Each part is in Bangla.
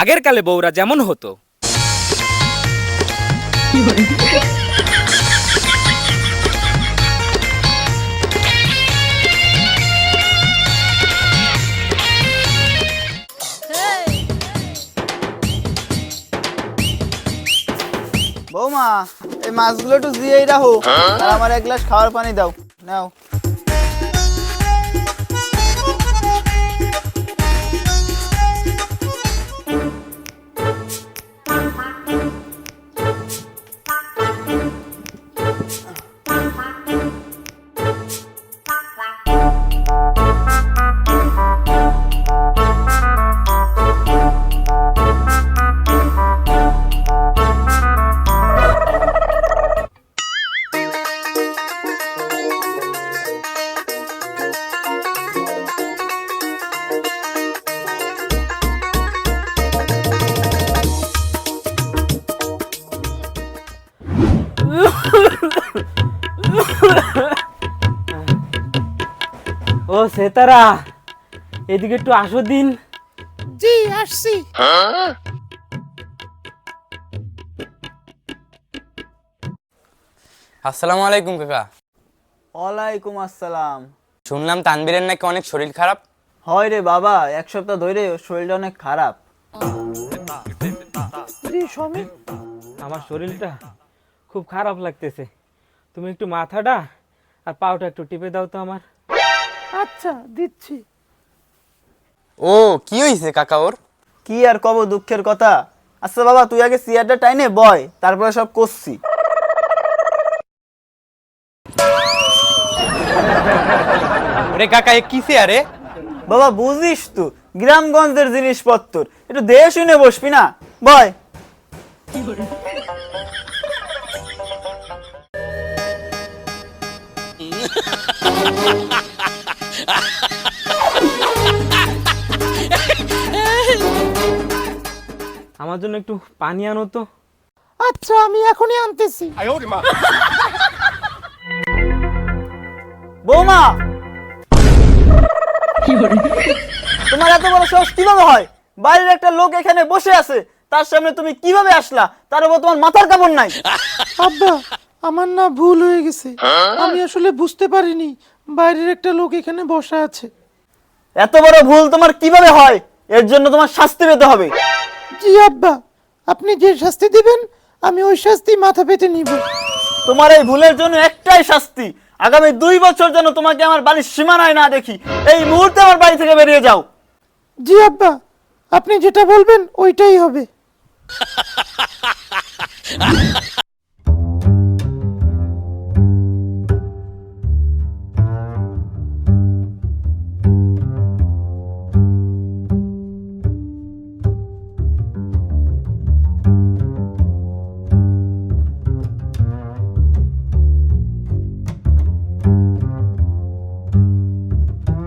আগের কালে বউরা যেমন হতো। বৌমা, এই মাছগুলো একটু দিয়েই রাখো। আমার এক গ্লাস খাওয়ার পানি দাও। নাও। সেতারা এদিকে একটু আসো দিন। জি আসছি। আসসালামু আলাইকুম কাকা। ওয়ালাইকুম আসসালাম। শুনলাম তানবীরের নাকি অনেক শরীর খারাপ? হয় রে বাবা এক সপ্তাহ ধরে ওর শরীরটা অনেক খারাপ। আমার শরীরটা খুব খারাপ লাগতেছে। তুমি একটু মাথাটা আর পাউটা একটু টিপে দাও তো আমার। আচ্ছা দিচ্ছি। ও কি হয়েছে কাকা ওর? কি আর কব দুঃখের কথা? আচ্ছা বাবা তুই আগে চেয়ারটা টাইনে বয় তারপরে সব করছি। ওরে কাকা এ কিসে আরে বাবা বুঝিস তো গ্রামগঞ্জের জিনিসপত্র একটু দেহে শুনে বসবি না? বয়। জন্য একটু পানি আনো তো। আচ্ছা আমি এখনই আনতেছি। বৌমা! তোমার এত বড় সাহস কীভাবে হয়? বাইরের একটা লোক এখানে বসে আছে তার সামনে তুমি কীভাবে আসলা? তার উপর তোমার মাথার কাপড় নাই। আব্বা আমার না ভুল হয়ে গেছে। আমি আসলে বুঝতে পারিনি বাইরের একটা লোক এখানে বসা আছে। এত বড় ভুল তোমার কীভাবে হয়? এর জন্য তোমার শাস্তি পেতে হবে। জি আব্বা? আপনি যে শাস্তি দিবেন আমি ওই শাস্তি মাথা পেতে নিব। তোমার এই ভুলের জন্য একটাই শাস্তি। আগামী দুই বছর যেন তোমাকে আমার বাড়ির সীমানায় না দেখি। এই মুহূর্তে আমার বাড়ি থেকে বেরিয়ে যাও। জি আব্বা আপনি যেটা বলবেন ওইটাই হবে।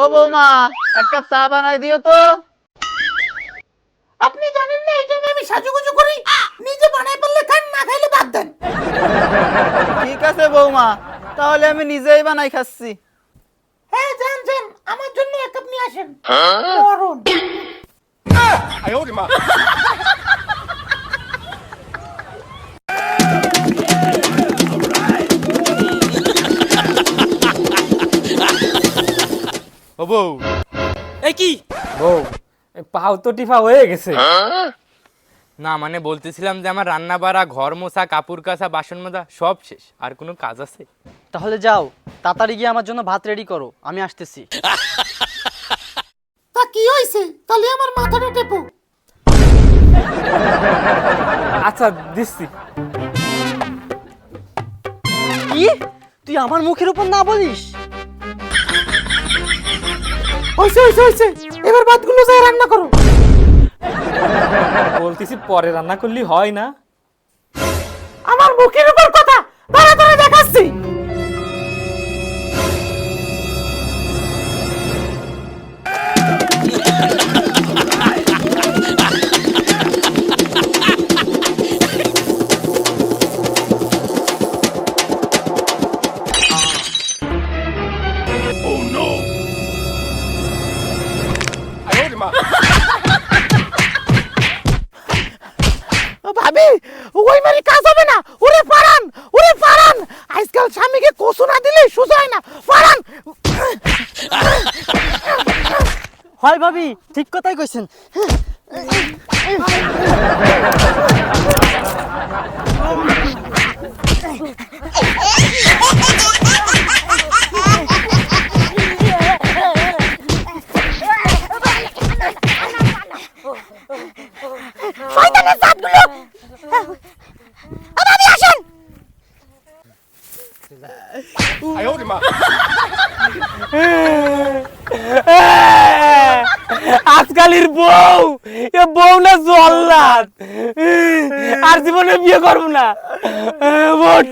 ও বৌমা এক কাপ চা বানাই দিও তো। আপনি জানেন না এই জন্য আমি সাজুগুজু করি। নিজে বানাই পারলে খান না খাইলে বাদ দেন। ঠিক আছে বৌমা তাহলে আমি নিজেই বানাই খাচ্ছি। হ্যাঁ যান যান আমার জন্য এক কাপ নিয়ে আসেন। গরম ও বউ। এই কি? বউ। পাও তো টিফা হয়ে গেছে। না মানে বলতেছিলাম যে আমার রান্না বাড়া ঘর মোছা কাপড় কাচা বাসন মাজা সব শেষ। আর কোনো কাজ আছে? তাহলে যাও তাড়াতাড়ি গিয়ে আমার জন্য ভাত রেডি করো আমি আসতেছি। তা কি হয়েছে তাহলে আমার মাথাটা টেপো। আচ্ছা দিচ্ছি। কি? তুই আমার মুখের উপর না বলিস? হয়েছে হয়েছে হয়েছে এবার ভাতগুলো যাই রান্না করো। বলতেছি পরে রান্না করলে হয় না। আমার মুখের উপর কথা দাঁড়া দাঁড়া দেখাচ্ছি। ভাবি ওই মারি কাজ হবে না। ওরে পারান ওরে পারান আজকাল স্বামীকে কসু না দিলে সোজা হয় না। পারান হয় ভাবি ঠিক কথাই কইছেন। ভাবি আসেন আজকালের বউ, এ বউ না জল্লাদ। আর জীবনে বিয়ে করব না। ভোট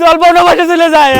জল পাওনা বসে চলে যায়।